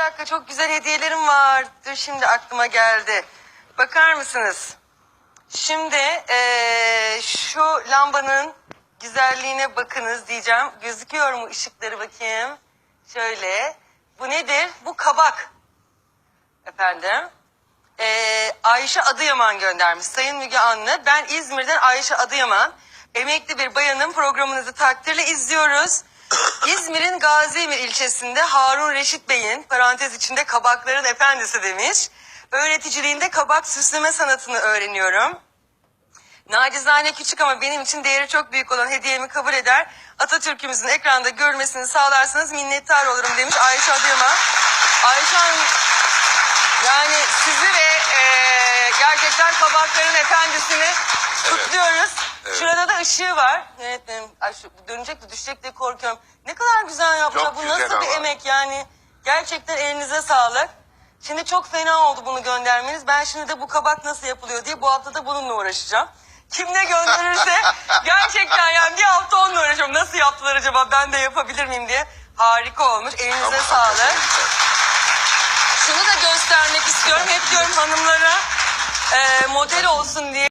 dakika çok güzel hediyelerim var. Dur şimdi aklıma geldi. Bakar mısınız? Şimdi eee, şu lambanın güzelliğine bakınız diyeceğim. Gözüküyor mu ışıkları bakayım? Şöyle. Bu nedir? Bu kabak. Efendim. Eee, Ayşe Adıyaman göndermiş. Sayın Müge Anlı. Ben İzmir'den Ayşe Adıyaman. Emekli bir bayanın programınızı takdirle izliyoruz. İzmir'in Gaziemir ilçesinde Harun Reşit Bey'in parantez içinde kabakların efendisi demiş. Öğreticiliğinde kabak süsleme sanatını öğreniyorum. Nacizane küçük ama benim için değeri çok büyük olan hediyemi kabul eder. Atatürk'ümüzün ekranda görmesini sağlarsanız minnettar olurum demiş Ayşe Adıyaman. Ayşe Hanım yani sizi ve e, gerçekten kabakların efendisini kutluyoruz. Evet. Da ışığı var. Yönetmenim ay şu, dönecek mi düşecek diye korkuyorum. Ne kadar güzel yapmış. Çok Bu güzel nasıl bir ama. emek yani. Gerçekten elinize sağlık. Şimdi çok fena oldu bunu göndermeniz. Ben şimdi de bu kabak nasıl yapılıyor diye bu hafta da bununla uğraşacağım. Kim ne gönderirse gerçekten yani bir hafta onunla uğraşıyorum. Nasıl yaptılar acaba ben de yapabilir miyim diye. Harika olmuş. Elinize Ama sağlık. hakikaten güzel. Şunu da göstermek istiyorum. Hep diyorum hanımlara e, model olsun diye.